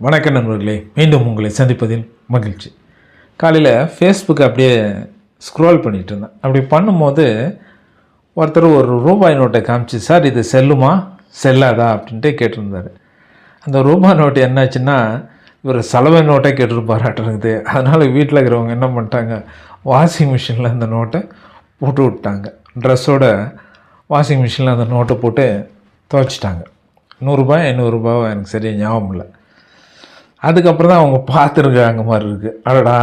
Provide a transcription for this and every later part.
வணக்கம் நண்பர்களே மீண்டும் உங்களை சந்திப்பதில் மகிழ்ச்சி. காலையில் ஃபேஸ்புக் அப்படியே ஸ்க்ரோல் பண்ணிகிட்டு இருந்தேன். அப்படி பண்ணும்போது ஒருத்தர் ஒரு ரூபாய் நோட்டை காமிச்சு சார் இது செல்லுமா? செல்லாதா? அப்படின்ட்டு கேட்டிருந்தாரு. அந்த ரூபாய் நோட்டு என்னாச்சுன்னா இவர் சலவை நோட்டை கேட்டிருப்பாராட்டிருக்குது அதனால் வீட்டில் இருக்கிறவங்க என்ன பண்ணிட்டாங்க வாஷிங் மிஷினில் அந்த நோட்டை போட்டு விட்டாங்க. ட்ரெஸ்ஸோட வாஷிங் மிஷினில் அந்த நோட்டை போட்டு துவைச்சிட்டாங்க நூறுரூபா ஐநூறுரூபா எனக்கு சரியாக ஞாபகம் இல்லை. அதுக்கப்புறம் தான் அவங்க பார்த்துருக்காங்க மாதிரி இருக்குது அடடா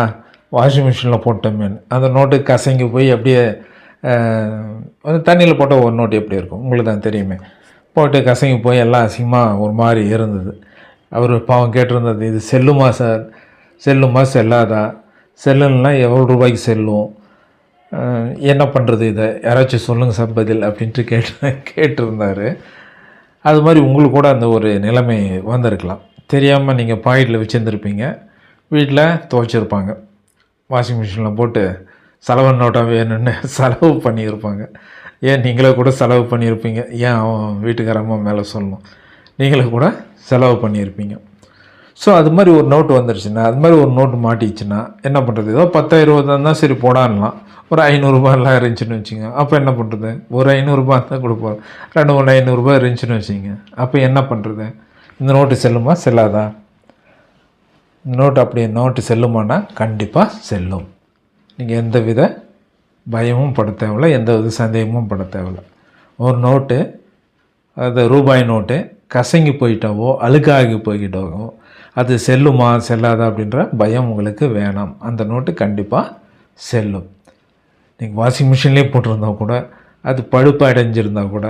வாஷிங் மிஷினில் போட்டோமேன்னு அந்த நோட்டு கசங்கி போய் அப்படியே வந்து தண்ணியில் போட்டால் ஒரு நோட்டு எப்படி இருக்கும்? உங்களுக்கு தான் தெரியுமே. போட்டு கசங்கி போய் எல்லாம் அசிங்கமாக ஒரு மாதிரி இருந்தது. அவர் பாவம் கேட்டிருந்தது இது செல்லுமா சார்? செல்லுமா? செல்லாதா? செல்லுன்னா எவ்வளோ ரூபாய்க்கு செல்லும்? என்ன பண்ணுறது இதை? யாராச்சும் சொல்லுங்கள் சார் பதில் அப்படின்ட்டு கேட்டு கேட்டிருந்தார். அது மாதிரி உங்களுக்கு கூட அந்த ஒரு நிலைமை வந்திருக்கலாம். தெரியாமல் நீங்கள் பாக்கெட்டில் வச்சுருந்துருப்பீங்க. வீட்டில் துவைச்சிருப்பாங்க. வாஷிங் மிஷினில் போட்டு செலவு நோட்டாக வேணும்னு செலவு பண்ணியிருப்பாங்க. ஏன் நீங்களே கூட செலவு பண்ணியிருப்பீங்க? ஏன் அவன் வீட்டுக்காரம்மா மேலே சொல்லணும்? நீங்களே கூட செலவு பண்ணியிருப்பீங்க. ஸோ அது மாதிரி ஒரு நோட்டு வந்துருச்சுன்னா அது மாதிரி ஒரு நோட்டு மாட்டிச்சுன்னா என்ன பண்ணுறது ஏதோ பத்தாயிரம் ரூபா தான் சரி போடான்லாம். ஒரு ஐநூறுரூபாலாம் இருந்துச்சுன்னு வச்சுங்க. அப்போ என்ன பண்ணுறது ஒரு ஐநூறுரூபா தான் கொடுப்போம் ரெண்டு மூணு ஐநூறுரூபா இருந்துச்சுன்னு வச்சுங்க. அப்போ என்ன பண்ணுறது இந்த நோட்டு செல்லுமா? செல்லாதா? இந்த நோட்டு அப்படி நோட்டு செல்லுமானா கண்டிப்பாக செல்லும். நீங்கள் எந்த வித பயமும் பட தேவையில்ல எந்த வித சந்தேகமும் பட தேவையில்ல. ஒரு நோட்டு அது ரூபாய் நோட்டு கசங்கி போயிட்டாவோ அழுக்காகி போய்கிட்டாவோ அது செல்லுமா செல்லாதா அப்படின்ற பயம் உங்களுக்கு வேணாம். அந்த நோட்டு கண்டிப்பாக செல்லும். நீங்கள் வாஷிங் மிஷின்லேயே போட்டிருந்தா கூட அது பழுப்பு அடைஞ்சிருந்தால் கூட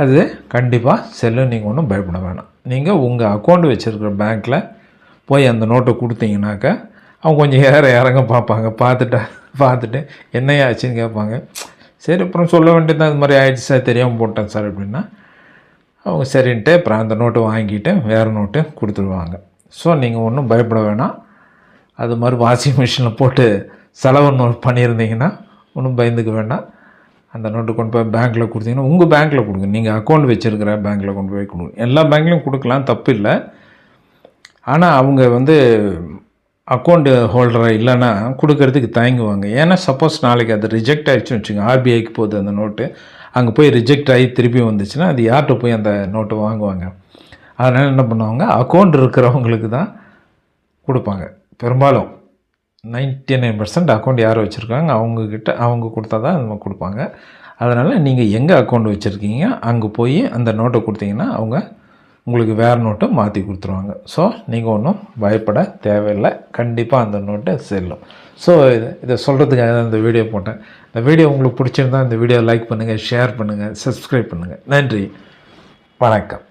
அது கண்டிப்பாக செல்லும் நீங்கள் ஒன்றும் பயப்பட வேணாம். நீங்கள் உங்கள் அக்கௌண்ட் வச்சுருக்கிற பேங்க்கில் போய் அந்த நோட்டை கொடுத்தீங்கனாக்கா அவங்க கொஞ்சம் ஏற இறங்க பார்ப்பாங்க. பார்த்துட்டா பார்த்துட்டு என்னையா ஆச்சுன்னு கேட்பாங்க. சரி அப்புறம் சொல்ல வேண்டியது இது மாதிரி ஆயிடுச்சு சார் தெரியாமல் போட்டேன் சார் அப்படின்னா அவங்க சரின்ட்டு அப்புறம் அந்த நோட்டு வாங்கிட்டு வேறு நோட்டு கொடுத்துருவாங்க. ஸோ நீங்கள் ஒன்றும் பயப்பட வேணாம். அது மாதிரி வாஷிங் மிஷினில் போட்டு செலவு நோட் பண்ணியிருந்தீங்கன்னா ஒன்றும் பயந்துக்க வேண்டாம் அந்த நோட்டு கொண்டு போய் பேங்க்கில் கொடுத்தீங்கன்னா உங்கள் பேங்க்கில் கொடுங்க. நீங்கள் அக்கௌண்ட் வச்சுருக்கிற பேங்க்கில் கொண்டு போய் கொடுங்க. எல்லா பேங்க்லையும் கொடுக்கலாம் தப்பு இல்லை ஆனால் அவங்க வந்து அக்கௌண்ட்டு ஹோல்டராக இல்லைன்னா கொடுக்கறதுக்கு தயங்குவாங்க. ஏன்னா சப்போஸ் நாளைக்கு அது ரிஜெக்ட் ஆகிடுச்சுன்னு வச்சுங்க ஆர்பிஐக்கு போகுது அந்த நோட்டு அங்கே போய் ரிஜெக்ட் ஆகி திருப்பி வந்துச்சுன்னா அது யார்கிட்ட போய் அந்த நோட்டை வாங்குவாங்க? அதனால் என்ன பண்ணுவாங்க? அக்கௌண்ட் இருக்கிறவங்களுக்கு தான் கொடுப்பாங்க. பெரும்பாலும். நைன்டி நைன் பர்சன்ட் அக்கௌண்ட் யார் வச்சுருக்காங்க அவங்கக்கிட்ட அவங்க கொடுத்தா தான் நம்ம கொடுப்பாங்க. அதனால் நீங்கள் எங்கே அக்கௌண்ட் வச்சுருக்கீங்க அங்கே போய் அந்த நோட்டை கொடுத்தீங்கன்னா அவங்க உங்களுக்கு வேறு நோட்டை மாற்றி கொடுத்துருவாங்க. ஸோ நீங்கள் ஒன்றும் பயப்பட தேவையில்லை. கண்டிப்பாக அந்த நோட்டை செல்லும். ஸோ இதை இதை சொல்கிறதுக்காக தான் இந்த வீடியோ போட்டேன். இந்த வீடியோ உங்களுக்கு பிடிச்சிருந்தா இந்த வீடியோ லைக் பண்ணுங்கள் ஷேர் பண்ணுங்கள் சப்ஸ்கிரைப் பண்ணுங்கள் நன்றி. வணக்கம்.